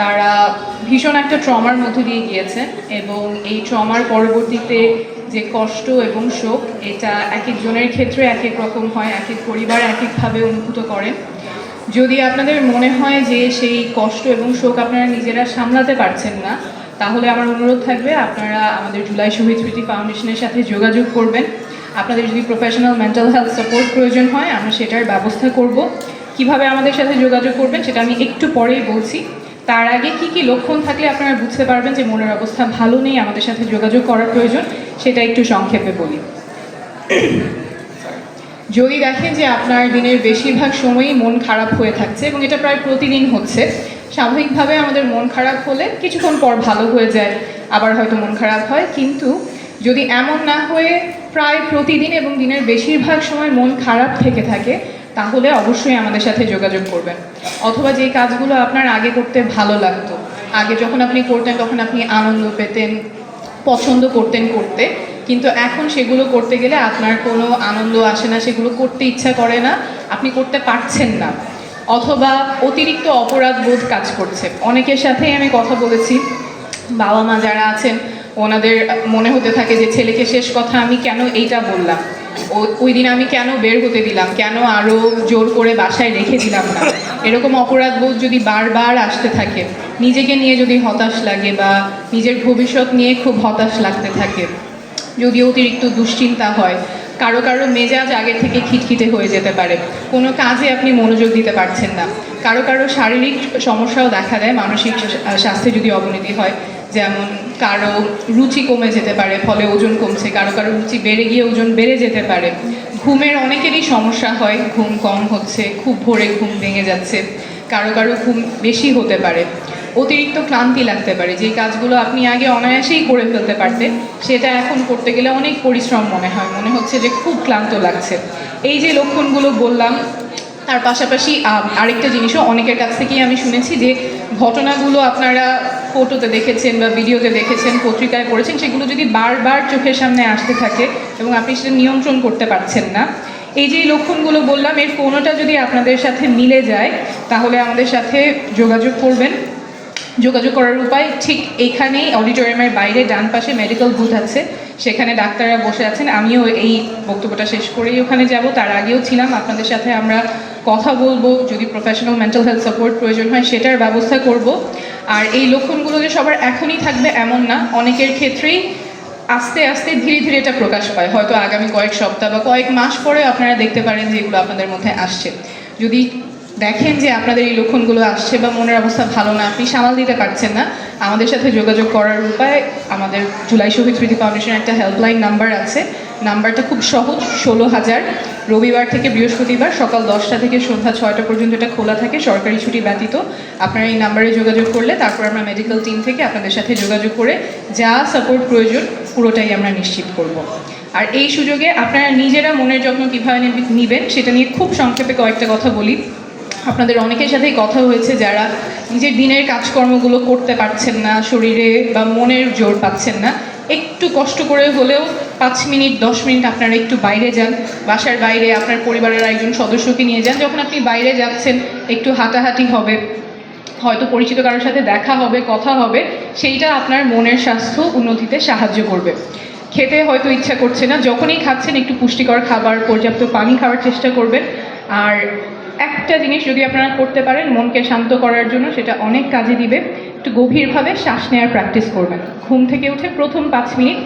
তারা ভীষণ একটা ট্রমার মধ্য দিয়ে গিয়েছে এবং এই ট্রমার পরবর্তীতে যে কষ্ট এবং শোক, এটা এক একজনের ক্ষেত্রে এক এক রকম হয়, এক এক পরিবার এক একভাবে অনুভূত করেন যদি আপনাদের মনে হয় যে সেই কষ্ট এবং শোক আপনারা নিজেরা সামলাতে পারছেন না, তাহলে আমার অনুরোধ থাকবে আপনারা আমাদের জুলাই শহীদ স্মৃতি ফাউন্ডেশনের সাথে যোগাযোগ করবেন। আপনাদের যদি প্রফেশনাল মেন্টাল হেলথ সাপোর্ট প্রয়োজন হয়, আমরা সেটার ব্যবস্থা করব। কীভাবে আমাদের সাথে যোগাযোগ করবেন, সেটা আমি একটু পরেই বলছি। তার আগে কি কি লক্ষণ থাকলে আপনারা বুঝতে পারবেন যে মনের অবস্থা ভালো নেই, আমাদের সাথে যোগাযোগ করার প্রয়োজন, সেটা একটু সংক্ষেপে বলি। যদি দেখেন যে আপনার দিনের বেশিরভাগ সময়ই মন খারাপ হয়ে থাকছে এবং এটা প্রায় প্রতিদিন হচ্ছে। স্বাভাবিকভাবে আমাদের মন খারাপ হলে কিছুক্ষণ পর ভালো হয়ে যায়, আবার হয়তো মন খারাপ হয়। কিন্তু যদি এমন না হয়ে প্রায় প্রতিদিন এবং দিনের বেশিরভাগ সময় মন খারাপ থেকে থাকে তাহলে অবশ্যই আমাদের সাথে যোগাযোগ করবেন। অথবা যে কাজগুলো আপনার আগে করতে ভালো লাগতো, আগে যখন আপনি করতেন তখন আপনি আনন্দ পেতেন, পছন্দ করতেন করতে, কিন্তু এখন সেগুলো করতে গেলে আপনার কোনো আনন্দ আসে না, সেগুলো করতে ইচ্ছা করে না, আপনি করতে পারছেন না। অথবা অতিরিক্ত অপরাধ বোধ কাজ করছে। অনেকের সাথেই আমি কথা বলেছি বাবা মা যারা আছেন, ওনাদের মনে হতে থাকে যে, ছেলেকে শেষ কথা আমি কেন এইটা বললাম? ওই দিন আমি কেন বের হতে দিলাম? কেন আরও জোর করে বাসায় রেখে দিলাম না? এরকম অপরাধ বোধ যদি বারবার আসতে থাকে, নিজেকে নিয়ে যদি হতাশ লাগে বা নিজের ভবিষ্যৎ নিয়ে খুব হতাশ লাগতে থাকে, যদি অতিরিক্ত দুশ্চিন্তা হয়, কারও কারও মেজাজ আগে থেকে খিটখিটে হয়ে যেতে পারে। কোনো কাজে আপনি মনোযোগ দিতে পারছেন না। কারও কারও শারীরিক সমস্যাও দেখা দেয়, মানসিক স্বাস্থ্যে যদি অবনতি হয় যেমন কারও রুচি কমে যেতে পারে, ফলে ওজন কমছে। কারও কারও রুচি বেড়ে গিয়ে ওজন বেড়ে যেতে পারে। ঘুমের অনেকেরই সমস্যা হয়, ঘুম কম হচ্ছে, খুব ভোরে ঘুম ভেঙে যাচ্ছে। কারও কারও ঘুম বেশি হতে পারে। অতিরিক্ত ক্লান্তি লাগতে পারে। যে কাজগুলো আপনি আগে অনায়াসেই করে ফেলতে পারতেন, সেটা এখন করতে গেলে অনেক পরিশ্রম মনে হয়। মনে হচ্ছে যে খুব ক্লান্ত লাগছে। এই যে লক্ষণগুলো বললাম তার পাশাপাশি আরেকটা জিনিসও অনেকের কাছ থেকেই আমি শুনেছি যে ঘটনাগুলো আপনারা ফটোতে দেখেছেন বা ভিডিওতে দেখেছেন, পত্রিকায় পড়েছেন, সেগুলো যদি বারবার চোখের সামনে আসতে থাকে এবং আপনি সেটা নিয়ন্ত্রণ করতে পারছেন না, এই যে লক্ষণগুলো বললাম, এর কোনোটা যদি আপনাদের সাথে মিলে যায়, তাহলে আমাদের সাথে যোগাযোগ করবেন। যোগাযোগ করার উপায় ঠিক এখানেই অডিটোরিয়ামের বাইরে, ডান পাশে মেডিকেল বুথ আছে, সেখানে ডাক্তাররা বসে আছেন। আমিও এই বক্তব্যটা শেষ করেই ওখানে যাব। তার আগেও ছিলাম। আপনাদের সাথে আমরা কথা বলব, যদি প্রফেশনাল মেন্টাল হেলথ সাপোর্ট প্রয়োজন হয় সেটার ব্যবস্থা করব। আর এই লক্ষণগুলো যে সবার এখনই থাকবে এমন না, অনেকের ক্ষেত্রেই আস্তে আস্তে ধীরে ধীরে এটা প্রকাশ পায়। হয়তো আগামী কয়েক সপ্তাহ বা কয়েক মাস পরে আপনারা দেখতে পারেন যে এগুলো আপনাদের মধ্যে আসছে। যদি দেখেন যে আপনাদের এই লক্ষণগুলো আসছে বা মনের অবস্থা ভালো না, আপনি সামাল দিতে পারছেন না, আমাদের সাথে যোগাযোগ করার উপায় আমাদের জুলাই শহীদ স্মৃতি ফাউন্ডেশনের একটা হেল্পলাইন নাম্বার আছে। নাম্বারটা খুব সহজ, ষোলো হাজার রবিবার থেকে বৃহস্পতিবার সকাল দশটা থেকে সন্ধ্যা ছয়টা পর্যন্ত এটা খোলা থাকে, সরকারি ছুটি ব্যতীত। আপনারা এই নাম্বারে যোগাযোগ করলে তারপর আমরা মেডিকেল টিম থেকে আপনাদের সাথে যোগাযোগ করে যা সাপোর্ট প্রয়োজন পুরোটাই আমরা নিশ্চিত করব। আর এই সুযোগে আপনারা নিজেরা মনের যত্ন কীভাবে নেবে- নিবেন সেটা নিয়ে খুব সংক্ষেপে কয়েকটা কথা বলি। আপনাদের অনেকের সাথেই কথা হয়েছে যারা নিজের দিনের কাজকর্মগুলো করতে পারছেন না, শরীরে বা মনের জোর পাচ্ছেন না। একটু কষ্ট করে হলেও পাঁচ মিনিট, দশ মিনিট আপনারা একটু বাইরে যান। বাসার বাইরে আপনার পরিবারের একজন সদস্যকে নিয়ে যান। যখন আপনি বাইরে যাচ্ছেন, একটু হাঁটাহাঁটি হবে। হয়তো পরিচিত কারোর সাথে দেখা হবে, কথা হবে। সেইটা আপনার মনের স্বাস্থ্য উন্নতিতে সাহায্য করবে। খেতে হয়তো ইচ্ছা করছে না। যখনই খাচ্ছেন, একটু পুষ্টিকর খাবার, পর্যাপ্ত পানি খাওয়ার চেষ্টা করবেন। আর একটা জিনিস যদি আপনারা করতে পারেন, মনকে শান্ত করার জন্য সেটা অনেক কাজে দিবে। একটু গভীরভাবে শ্বাস নেওয়ার প্র্যাকটিস করবেন। ঘুম থেকে উঠে প্রথম পাঁচ মিনিট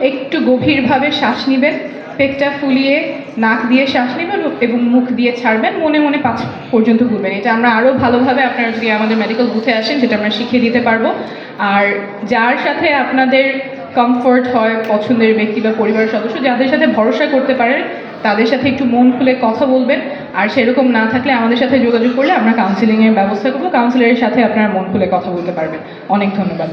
একটু গভীরভাবে শ্বাস নেবেন, পেটটা ফুলিয়ে নাক দিয়ে শ্বাস নেবেন এবং মুখ দিয়ে ছাড়বেন, মনে মনে পাঁচ পর্যন্ত ঘুরবেন। এটা আমরা আরও ভালোভাবে আপনারা যদি আমাদের মেডিকেল বুথে আসেন, সেটা আমরা শিখিয়ে দিতে পারব। আর যার সাথে আপনাদের কমফোর্ট হয়, পছন্দের ব্যক্তি বা পরিবারের সদস্য, যাদের সাথে ভরসা করতে পারেন, তাদের সাথে একটু মন খুলে কথা বলবেন। আর সেরকম না থাকলে আমাদের সাথে যোগাযোগ করলে আমরা কাউন্সিলিংয়ের ব্যবস্থা করব। কাউন্সিলরের সাথে আপনারা মন খুলে কথা বলতে পারবেন। অনেক ধন্যবাদ।